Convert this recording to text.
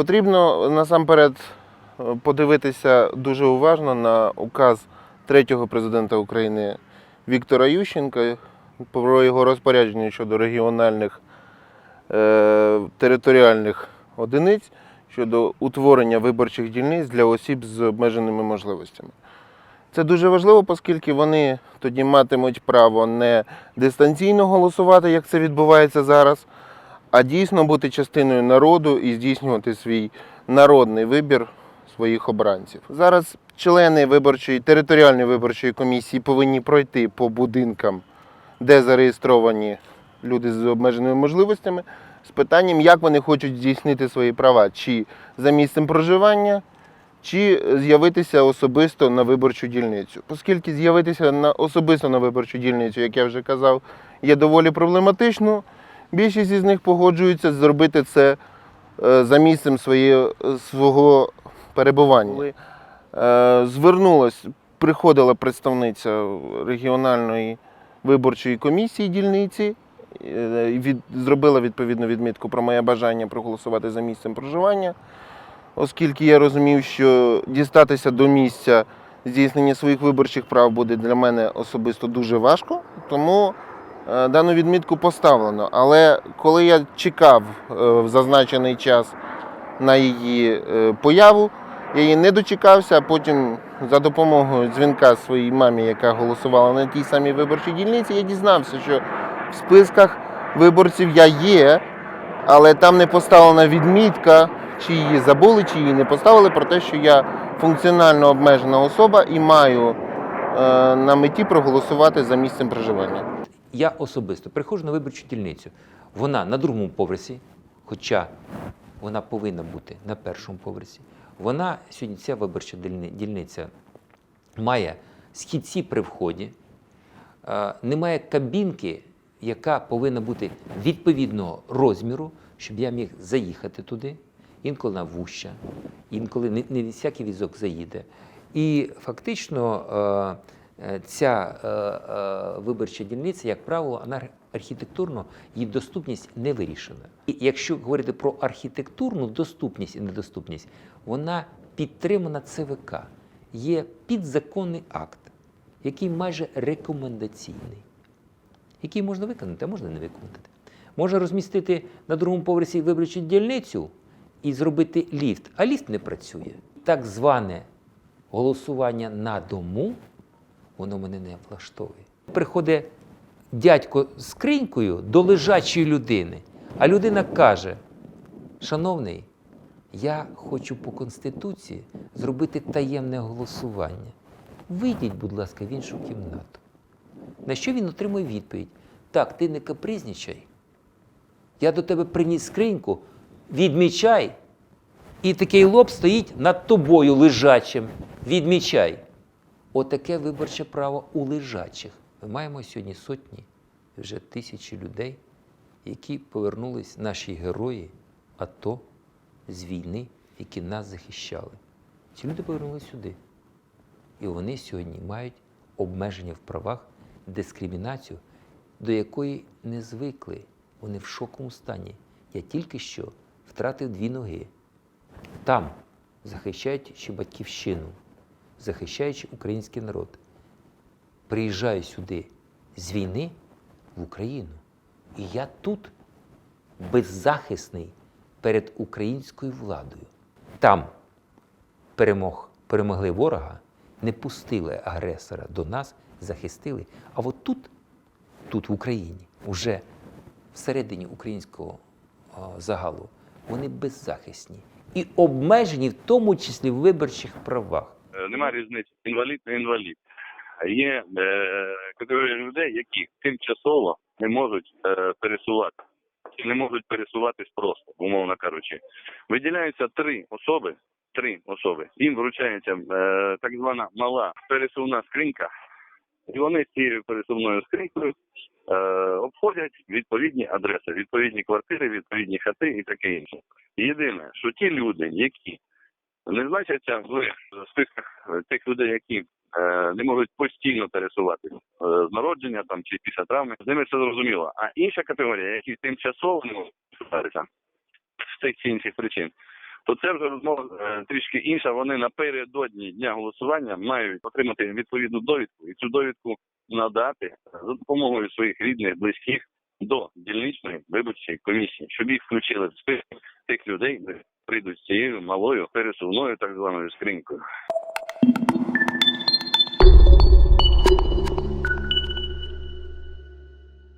Потрібно насамперед е, подивитися дуже уважно на указ третього президента України Віктора Ющенка про його розпорядження щодо регіональних е, територіальних одиниць щодо утворення виборчих дільниць для осіб з обмеженими можливостями. Це дуже важливо, оскільки вони тоді матимуть право не дистанційно голосувати, як це відбувається зараз, а дійсно бути частиною народу і здійснювати свій народний вибір своїх обранців. Зараз члени виборчої територіальної виборчої комісії повинні пройти по будинкам, де зареєстровані люди з обмеженими можливостями, з питанням, як вони хочуть здійснити свої права, чи за місцем проживання, чи з'явитися особисто на виборчу дільницю. Оскільки з'явитися на особисто на виборчу дільницю, як я вже казав, є доволі проблематично. Більшість із них погоджуються зробити це е, за місцем своє, свого перебування. Коли е, звернулась, приходила представниця регіональної виборчої комісії дільниці, е, від, зробила відповідну відмітку про моє бажання проголосувати за місцем проживання, оскільки я розумів, що дістатися до місця здійснення своїх виборчих прав буде для мене особисто дуже важко, тому дану відмітку поставлено. Але коли я чекав е, в зазначений час на її е, появу, я її не дочекався, а потім за допомогою дзвінка своїй мамі, яка голосувала на тій самій виборчій дільниці, я дізнався, що в списках виборців я є, але там не поставлена відмітка, чи її забули, чи її не поставили, про те, що я функціонально обмежена особа і маю е, на меті проголосувати за місцем проживання. Я особисто приходжу на виборчу дільницю. Вона на другому поверсі, хоча вона повинна бути на першому поверсі. Вона сьогодні ця виборча дільниця має східці при вході, е, немає кабінки, яка повинна бути відповідного розміру, щоб я міг заїхати туди. Інколи вона вуща, інколи не, всякий візок заїде. І фактично е, ця е, е, виборча дільниця, як правило, вона архітектурно її доступність не вирішена. І якщо говорити про архітектурну доступність і недоступність, вона підтримана ЦВК. Є підзаконний акт, який майже рекомендаційний, який можна виконати, а можна не виконати. Можна розмістити на другому поверсі виборчу дільницю і зробити ліфт, а ліфт не працює. Так зване голосування на дому, воно мене не влаштовує. Приходить дядько з скринькою до лежачої людини, а людина каже: Шановний, я хочу по Конституції зробити таємне голосування. Вийдіть, будь ласка, в іншу кімнату. На що він отримує відповідь? Так, ти не капризнічай. Я до тебе приніс скриньку, відмічай. І такий лоб стоїть над тобою лежачим. Відмічай. Отаке виборче право у лежачих. Ми маємо сьогодні сотні, вже тисячі людей, які повернулись, наші герої АТО з війни, які нас захищали. Ці люди повернулися сюди. І вони сьогодні мають обмеження в правах, дискримінацію, до якої не звикли. Вони в шоковому стані. Я тільки що втратив дві ноги. Там, захищаючи батьківщину, захищаючи український народ, приїжджаю сюди з війни в Україну. І я тут беззахисний перед українською владою. Там перемог, перемогли ворога, не пустили агресора до нас, захистили. А от тут, тут в Україні, уже всередині українського загалу, вони беззахисні і обмежені, в тому числі в виборчих правах. Е, Немає різниці, інвалід не інвалід. Є е, категорія людей, які тимчасово не можуть е, пересувати, не можуть пересуватись просто, умовно кажучи. Виділяються три особи, три особи. Їм вручається е, так звана мала пересувна скринька, і вони з цією пересувною скринькою е, обходять відповідні адреси, відповідні квартири, відповідні хати і таке інше. Єдине, що ті люди, які не значаться в списках тих людей, які е, не можуть постійно пересуватися е, з народження там чи після травми. З ними все зрозуміло. А інша категорія, які тимчасово можуть пересуватися з тих чи інших причин, то це вже розмова е, трішки інша. Вони напередодні дня голосування мають отримати відповідну довідку і цю довідку надати за допомогою своїх рідних, близьких до дільничної виборчої комісії, щоб їх включили в список тих людей, які прийдуть з цією малою пересувною так званою скринькою.